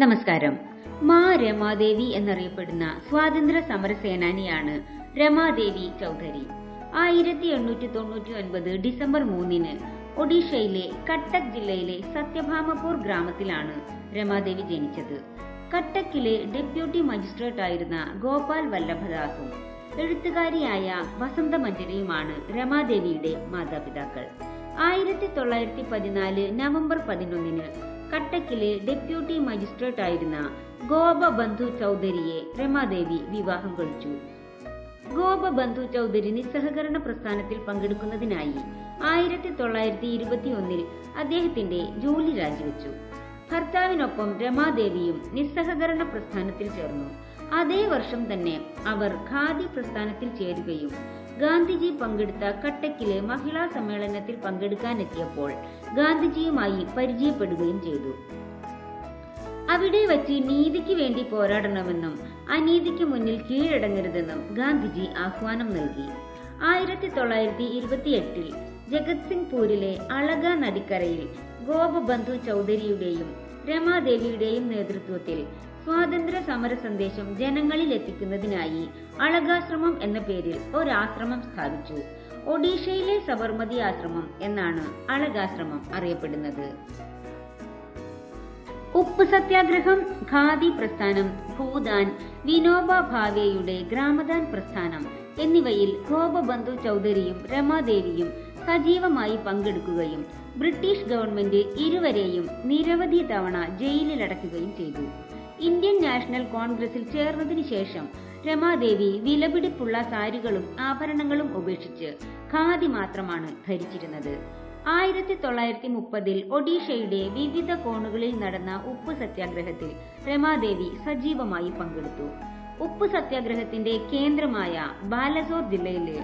നമസ്കാരം. മാ രമാദേവി എന്നറിയപ്പെടുന്ന സ്വാതന്ത്ര്യ സമര സേനാനിയാണ് രമാദേവി ചൗധരി. ആയിരത്തി എണ്ണൂറ്റി തൊണ്ണൂറ്റി ഒൻപത് ഡിസംബർ മൂന്നിന് ഒഡീഷയിലെ കട്ടക് ജില്ലയിലെ സത്യഭാമപൂർ ഗ്രാമത്തിലാണ് രമാദേവി ജനിച്ചത്. കട്ടക്കിലെ ഡെപ്യൂട്ടി മജിസ്ട്രേറ്റ് ആയിരുന്ന ഗോപാൽ വല്ലഭദാസും എഴുത്തുകാരിയായ വസന്ത മഞ്ജരിയുമാണ് രമാദേവിയുടെ മാതാപിതാക്കൾ. ആയിരത്തി തൊള്ളായിരത്തി പതിനാല് നവംബർ പതിനൊന്നിന് കട്ടക്കിലെ ഡെപ്യൂട്ടി മജിസ്ട്രേറ്റ് ആയിരുന്ന ഗോപബന്ധു ചൗധരിയെ രമാദേവി വിവാഹം കഴിച്ചു. ഗോപബന്ധു ചൗധരി നിസ്സഹകരണ പ്രസ്ഥാനത്തിൽ പങ്കെടുക്കുന്നതിനായി ആയിരത്തി തൊള്ളായിരത്തി ഇരുപത്തിയൊന്നിൽ അദ്ദേഹത്തിന്റെ ജോലി രാജിവെച്ചു. ഭർത്താവിനൊപ്പം രമാദേവിയും നിസ്സഹകരണ പ്രസ്ഥാനത്തിൽ ചേർന്നു. അതേ വർഷം തന്നെ അവർ ഖാദി പ്രസ്ഥാനത്തിൽ ചേരുകയും ഗാന്ധിജി പങ്കെടുത്ത കട്ടക്കിലെ മഹിളാ സമ്മേളനത്തിൽ പങ്കെടുക്കാനെത്തിയപ്പോൾ ഗാന്ധിജിയുമായി പരിചയപ്പെടുകയും ചെയ്തു. അവിടെ വച്ച് നീതിക്ക് വേണ്ടി പോരാടണമെന്നും അനീതിക്ക് മുന്നിൽ കീഴടങ്ങരുതെന്നും ഗാന്ധിജി ആഹ്വാനം നൽകി. ആയിരത്തി തൊള്ളായിരത്തി ഇരുപത്തിയെട്ടിൽ ജഗത് സിംഗ് പൂരിലെ അളക നദിക്കരയിൽ ഗോപബന്ധു ചൗധരിയുടെയും രമാദേവിയുടെയും നേതൃത്വത്തിൽ സ്വാതന്ത്ര്യ സമര സന്ദേശം ജനങ്ങളിൽ എത്തിക്കുന്നതിനായി അളകാശ്രമം എന്ന പേരിൽ ഒരാശ്രമം സ്ഥാപിച്ചു. ഒഡീഷയിലെ സബർമതി ആശ്രമം എന്നാണ് അളകാശ്രമം അറിയപ്പെടുന്നത്. ഉപ്പ് സത്യാഗ്രഹം ഖാദി പ്രസ്ഥാനം ഭൂദാൻ വിനോബ ഭാവേയുടെ ഗ്രാമദാൻ പ്രസ്ഥാനം എന്നിവയിൽ ഗോപബന്ധു ചൗധരിയും രമാദേവിയും സജീവമായി പങ്കെടുക്കുകയും ബ്രിട്ടീഷ് ഗവൺമെന്റ് ഇരുവരെയും നിരവധി തവണ ജയിലിലടക്കുകയും ചെയ്തു. ഇന്ത്യൻ നാഷണൽ കോൺഗ്രസിൽ ചേർന്നതിനു ശേഷം രമാദേവി വിലപിടിപ്പുള്ള സാരികളും ആഭരണങ്ങളും ഉപേക്ഷിച്ച് ഖാദി മാത്രമാണ് ധരിച്ചിരുന്നത്. ആയിരത്തി തൊള്ളായിരത്തി മുപ്പതിൽ ഒഡീഷയുടെ വിവിധ കോണുകളിൽ നടന്ന ഉപ്പ് സത്യാഗ്രഹത്തിൽ രമാദേവി സജീവമായി പങ്കെടുത്തു. ഉപ്പ് സത്യാഗ്രഹത്തിന്റെ കേന്ദ്രമായ ബാലസോർ ജില്ലയിലെ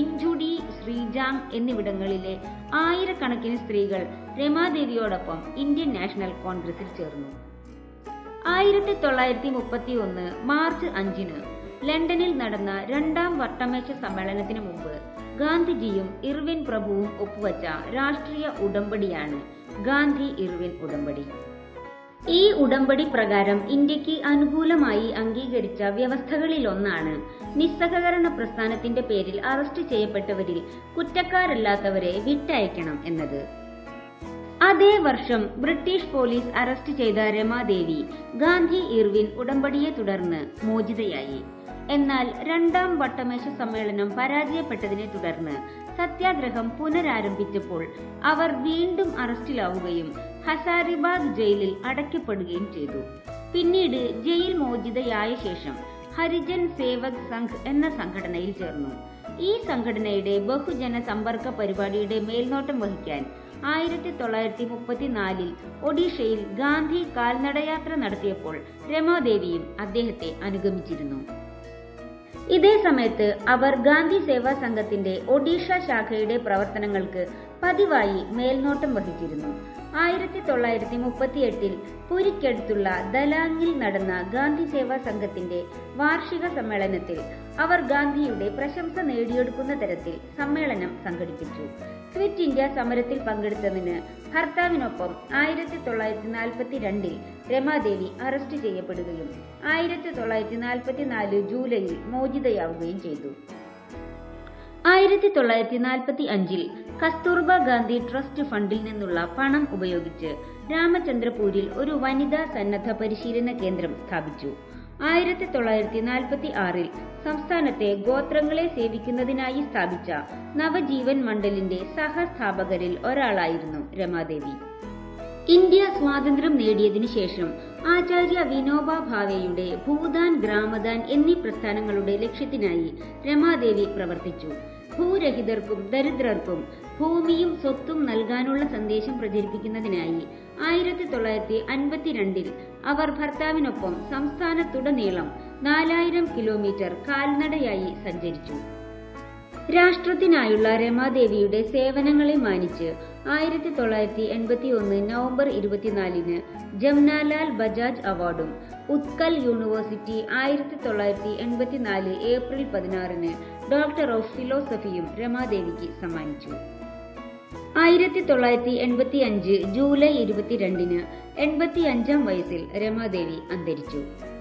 ഇഞ്ചുടി ശ്രീജാങ് എന്നിവിടങ്ങളിലെ ആയിരക്കണക്കിന് സ്ത്രീകൾ രമാദേവിയോടൊപ്പം ഇന്ത്യൻ നാഷണൽ കോൺഗ്രസിൽ ചേർന്നു. ആയിരത്തി തൊള്ളായിരത്തി മുപ്പത്തി ഒന്ന് മാർച്ച് അഞ്ചിന് ലണ്ടനിൽ നടന്ന രണ്ടാം വട്ടമേശ സമ്മേളനത്തിന് മുമ്പ് ഗാന്ധിജിയും ഇർവിൻ പ്രഭുവും ഒപ്പുവച്ച രാഷ്ട്രീയ ഉടമ്പടിയാണ് ഗാന്ധി ഇർവിൻ ഉടമ്പടി. ഈ ഉടമ്പടി പ്രകാരം ഇന്ത്യയ്ക്ക് അനുകൂലമായി അംഗീകരിച്ച വ്യവസ്ഥകളിലൊന്നാണ് നിസ്സഹകരണ പ്രസ്ഥാനത്തിന്റെ പേരിൽ അറസ്റ്റ് ചെയ്യപ്പെട്ടവരിൽ കുറ്റക്കാരല്ലാത്തവരെ വിട്ടയക്കണം എന്നത്. അതേ വർഷം ബ്രിട്ടീഷ് പോലീസ് അറസ്റ്റ് ചെയ്ത രമാദേവി ഗാന്ധി ഇർവിൻ ഉടമ്പടിയെ തുടർന്ന് മോചിതയായി. എന്നാൽ രണ്ടാം വട്ടമേശ സമ്മേളനം പരാജയപ്പെട്ടതിനെ തുടർന്ന് സത്യാഗ്രഹം പുനരാരംഭിച്ചപ്പോൾ അവർ വീണ്ടും അറസ്റ്റിലാവുകയും ഹസാരിബാഗ് ജയിലിൽ അടയ്ക്കപ്പെടുകയും ചെയ്തു. പിന്നീട് ജയിൽ മോചിതയായ ശേഷം ഹരിജൻ സേവക് സംഘ് എന്ന സംഘടനയിൽ ചേർന്നു. ഈ സംഘടനയുടെ ബഹുജന സമ്പർക്ക പരിപാടിയുടെ മേൽനോട്ടം വഹിക്കാൻ ആയിരത്തി തൊള്ളായിരത്തി മുപ്പത്തിനാലിൽ ഒഡീഷയിൽ ഗാന്ധി കാൽനടയാത്ര നടത്തിയപ്പോൾ രമാദേവിയും അദ്ദേഹത്തെ അനുഗമിച്ചിരുന്നു. ഇതേ സമയത്ത് അവർ ഗാന്ധി സേവാ സംഘത്തിന്റെ ഒഡീഷ ശാഖയുടെ പ്രവർത്തനങ്ങൾക്ക് പതിവായി മേൽനോട്ടം വഹിച്ചിരുന്നു ആയിരത്തി തൊള്ളായിരത്തി മുപ്പത്തിയെട്ടിൽ പുരിക്കടുത്തുള്ള ദലാങ്ങിൽ നടന്ന ഗാന്ധി സേവാ സംഘത്തിന്റെ വാർഷിക സമ്മേളനത്തിൽ അവർ ഗാന്ധിയുടെ പ്രശംസ നേടിയെടുക്കുന്ന തരത്തിൽ സമ്മേളനം സംഘടിപ്പിച്ചു. ക്വിറ്റ് ഇന്ത്യ സമരത്തിൽ പങ്കെടുത്തതിന് ഭർത്താവിനൊപ്പം ആയിരത്തി തൊള്ളായിരത്തി നാൽപ്പത്തി രണ്ടിൽ രമാദേവി അറസ്റ്റ് ചെയ്യപ്പെടുകയും ആയിരത്തി തൊള്ളായിരത്തി നാൽപ്പത്തി നാല് ജൂലൈയിൽ മോചിതയാവുകയും ചെയ്തു. ആയിരത്തി തൊള്ളായിരത്തി നാൽപ്പത്തി അഞ്ചിൽ കസ്തൂർബ ഗാന്ധി ട്രസ്റ്റ് ഫണ്ടിൽ നിന്നുള്ള പണം ഉപയോഗിച്ച് രാമചന്ദ്രപൂരിൽ ഒരു വനിതാ സന്നദ്ധ പരിശീലന കേന്ദ്രം സ്ഥാപിച്ചു. ആയിരത്തി തൊള്ളായിരത്തി നാൽപ്പത്തി ആറിൽ സംസ്ഥാനത്തെ ഗോത്രങ്ങളെ സേവിക്കുന്നതിനായി സ്ഥാപിച്ച നവജീവൻ മണ്ഡലിന്റെ സഹസ്ഥാപകരിൽ ഒരാളായിരുന്നു രമാദേവി. ഇന്ത്യ സ്വാതന്ത്ര്യം നേടിയതിനു ശേഷം ആചാര്യ വിനോബ ഭാവേയുടെ ഭൂദാൻ ഗ്രാമദാൻ എന്നീ പ്രസ്ഥാനങ്ങളുടെ ലക്ഷ്യത്തിനായി രമാദേവി പ്രവർത്തിച്ചു. ഭൂരഹിതർക്കും ദരിദ്രർക്കും ഭൂമിയും സ്വത്തും നൽകാനുള്ള സന്ദേശം പ്രചരിപ്പിക്കുന്നതിനായി ആയിരത്തി തൊള്ളായിരത്തി അൻപത്തിരണ്ടിൽ അവർ ഭർത്താവിനൊപ്പം സംസ്ഥാനത്തുടനീളം നാലായിരം കിലോമീറ്റർ കാൽനടയായി സഞ്ചരിച്ചു. രാഷ്ട്രത്തിനായുള്ള രമാദേവിയുടെ സേവനങ്ങളെ മാനിച്ച് ആയിരത്തി തൊള്ളായിരത്തി എൺപത്തി ഒന്ന് നവംബർ ഇരുപത്തിനാലിന് ജംനാലാൽ ബജാജ് അവാർഡും ഉത്കൽ യൂണിവേഴ്സിറ്റി ആയിരത്തി തൊള്ളായിരത്തി എൺപത്തിനാല് ഏപ്രിൽ പതിനാറിന് ഡോക്ടർ ഓഫ് ഫിലോസഫിയും രമാദേവിക്ക് സമ്മാനിച്ചു. ആയിരത്തി തൊള്ളായിരത്തി എൺപത്തി അഞ്ച് ജൂലൈ ഇരുപത്തിരണ്ടിന് എൺപത്തി അഞ്ചാം വയസ്സിൽ രമാദേവി അന്തരിച്ചു.